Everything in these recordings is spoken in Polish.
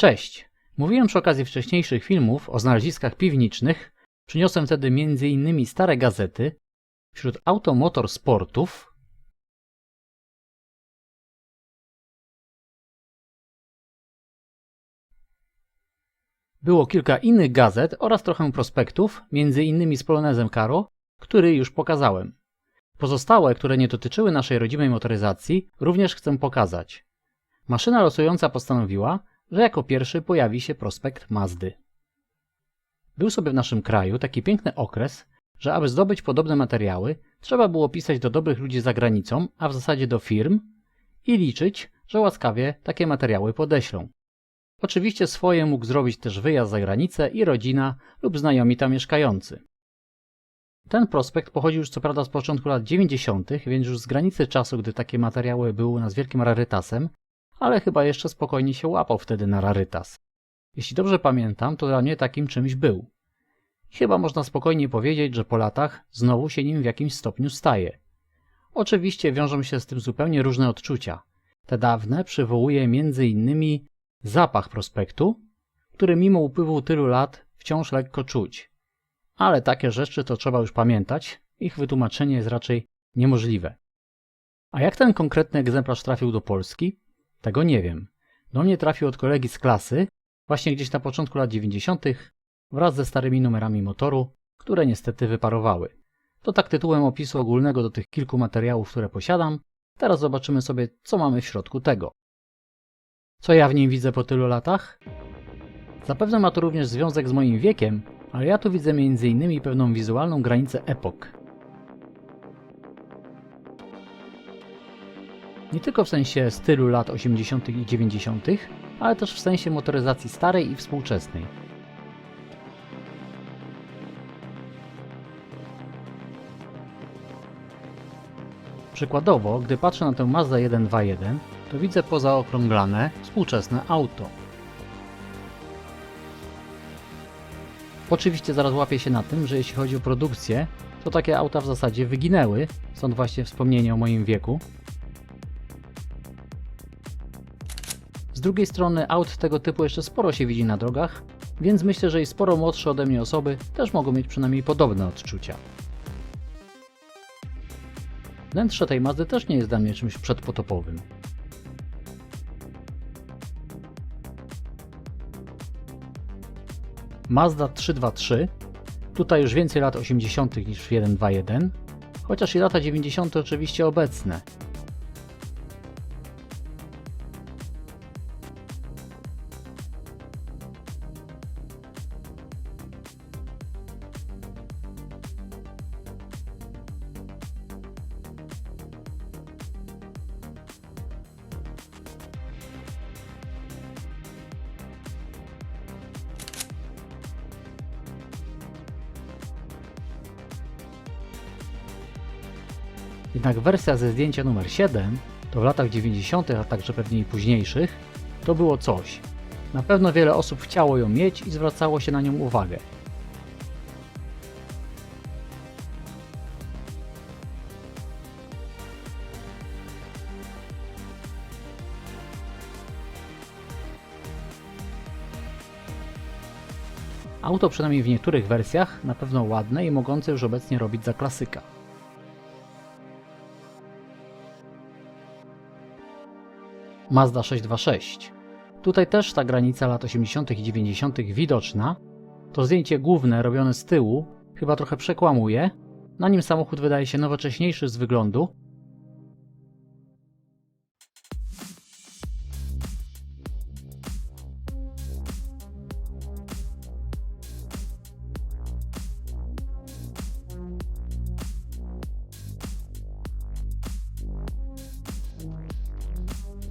Cześć! Mówiłem przy okazji wcześniejszych filmów o znaleziskach piwniczych. Przyniosłem wtedy m.in. stare gazety. Wśród automotor sportów było kilka innych gazet oraz trochę prospektów, m.in. z Polonezem Caro, który już pokazałem. Pozostałe, które nie dotyczyły naszej rodzimej motoryzacji, również chcę pokazać. Maszyna losująca postanowiła, że jako pierwszy pojawi się prospekt Mazdy. Był sobie w naszym kraju taki piękny okres, że aby zdobyć podobne materiały, trzeba było pisać do dobrych ludzi za granicą, a w zasadzie do firm i liczyć, że łaskawie takie materiały podeślą. Oczywiście swoje mógł zrobić też wyjazd za granicę i rodzina lub znajomi tam mieszkający. Ten prospekt pochodził już co prawda z początku lat 90., więc już z granicy czasu, gdy takie materiały były u nas wielkim rarytasem, ale chyba jeszcze spokojnie się łapał wtedy na rarytas. Jeśli dobrze pamiętam, to dla mnie takim czymś był. Chyba można spokojnie powiedzieć, że po latach znowu się nim w jakimś stopniu staje. Oczywiście wiążą się z tym zupełnie różne odczucia. Te dawne przywołuje innymi zapach prospektu, który mimo upływu tylu lat wciąż lekko czuć. Ale takie rzeczy to trzeba już pamiętać, ich wytłumaczenie jest raczej niemożliwe. A jak ten konkretny egzemplarz trafił do Polski? Tego nie wiem. Do mnie trafił od kolegi z klasy, właśnie gdzieś na początku lat 90., wraz ze starymi numerami motoru, które niestety wyparowały. To tak tytułem opisu ogólnego do tych kilku materiałów, które posiadam. Teraz zobaczymy sobie, co mamy w środku tego. Co ja w nim widzę po tylu latach? Zapewne ma to również związek z moim wiekiem, ale ja tu widzę m.in. pewną wizualną granicę epok. Nie tylko w sensie stylu lat 80. i 90., ale też w sensie motoryzacji starej i współczesnej. Przykładowo, gdy patrzę na tę Mazda 121, to widzę pozaokrąglane, współczesne auto. Oczywiście zaraz łapię się na tym, że jeśli chodzi o produkcję, to takie auta w zasadzie wyginęły, stąd właśnie wspomnienie o moim wieku. Z drugiej strony aut tego typu jeszcze sporo się widzi na drogach, więc myślę, że i sporo młodsze ode mnie osoby też mogą mieć przynajmniej podobne odczucia. Wnętrze tej Mazdy też nie jest dla mnie czymś przedpotopowym. Mazda 323, tutaj już więcej lat 80. niż w 121, chociaż i lata 90. oczywiście obecne. Jednak wersja ze zdjęcia numer 7, to w latach 90., a także pewnie i późniejszych, to było coś. Na pewno wiele osób chciało ją mieć i zwracało się na nią uwagę. Auto przynajmniej w niektórych wersjach na pewno ładne i mogące już obecnie robić za klasyka. Mazda 626. Tutaj też ta granica lat 80. i 90. widoczna. To zdjęcie główne robione z tyłu chyba trochę przekłamuje. Na nim samochód wydaje się nowocześniejszy z wyglądu.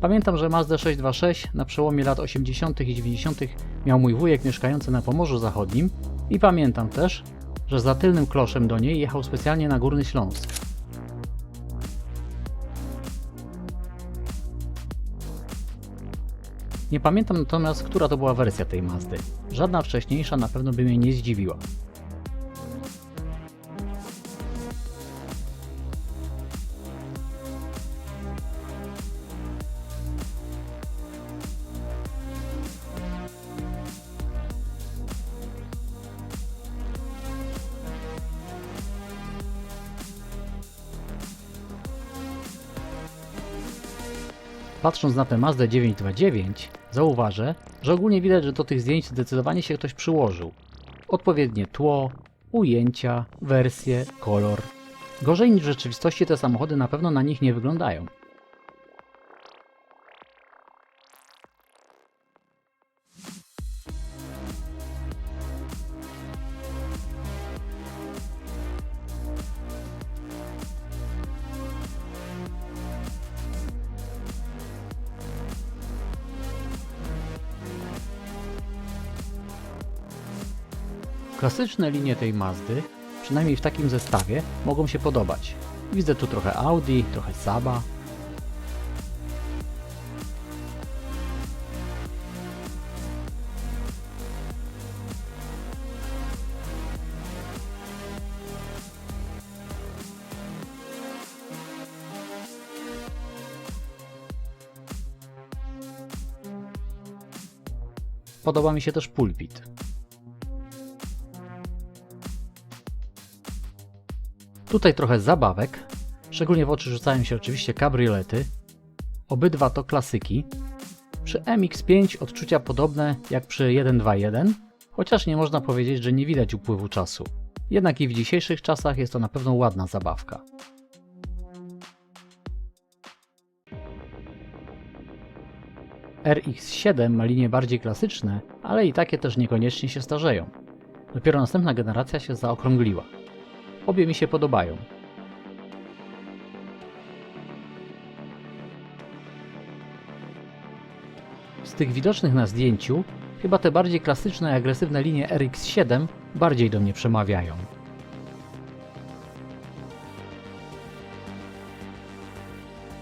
Pamiętam, że Mazda 626 na przełomie lat 80. i 90. miał mój wujek mieszkający na Pomorzu Zachodnim i pamiętam też, że za tylnym kloszem do niej jechał specjalnie na Górny Śląsk. Nie pamiętam natomiast, która to była wersja tej Mazdy. Żadna wcześniejsza na pewno by mnie nie zdziwiła. Patrząc na tę Mazdę 929, zauważę, że ogólnie widać, że do tych zdjęć zdecydowanie się ktoś przyłożył. Odpowiednie tło, ujęcia, wersje, kolor. Gorzej niż w rzeczywistości te samochody na pewno na nich nie wyglądają. Klasyczne linie tej Mazdy, przynajmniej w takim zestawie, mogą się podobać. Widzę tu trochę Audi, trochę Saba. Podoba mi się też pulpit. Tutaj trochę zabawek, szczególnie w oczy rzucają się oczywiście kabriolety. Obydwa to klasyki. Przy MX-5 odczucia podobne jak przy 1.2.1, chociaż nie można powiedzieć, że nie widać upływu czasu. Jednak i w dzisiejszych czasach jest to na pewno ładna zabawka. RX-7 ma linie bardziej klasyczne, ale i takie też niekoniecznie się starzeją. Dopiero następna generacja się zaokrągliła. Obie mi się podobają. Z tych widocznych na zdjęciu, chyba te bardziej klasyczne i agresywne linie RX-7 bardziej do mnie przemawiają.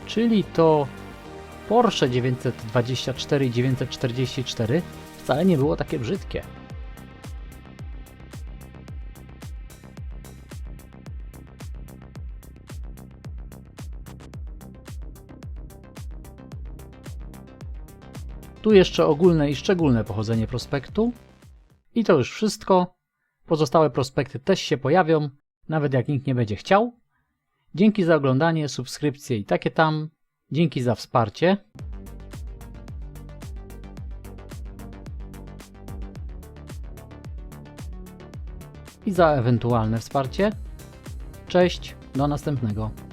Czyli to Porsche 924 i 944 wcale nie było takie brzydkie. Tu jeszcze ogólne i szczególne pochodzenie prospektu. I to już wszystko. Pozostałe prospekty też się pojawią, nawet jak nikt nie będzie chciał. Dzięki za oglądanie, subskrypcje i takie tam. Dzięki za wsparcie. I za ewentualne wsparcie. Cześć, do następnego.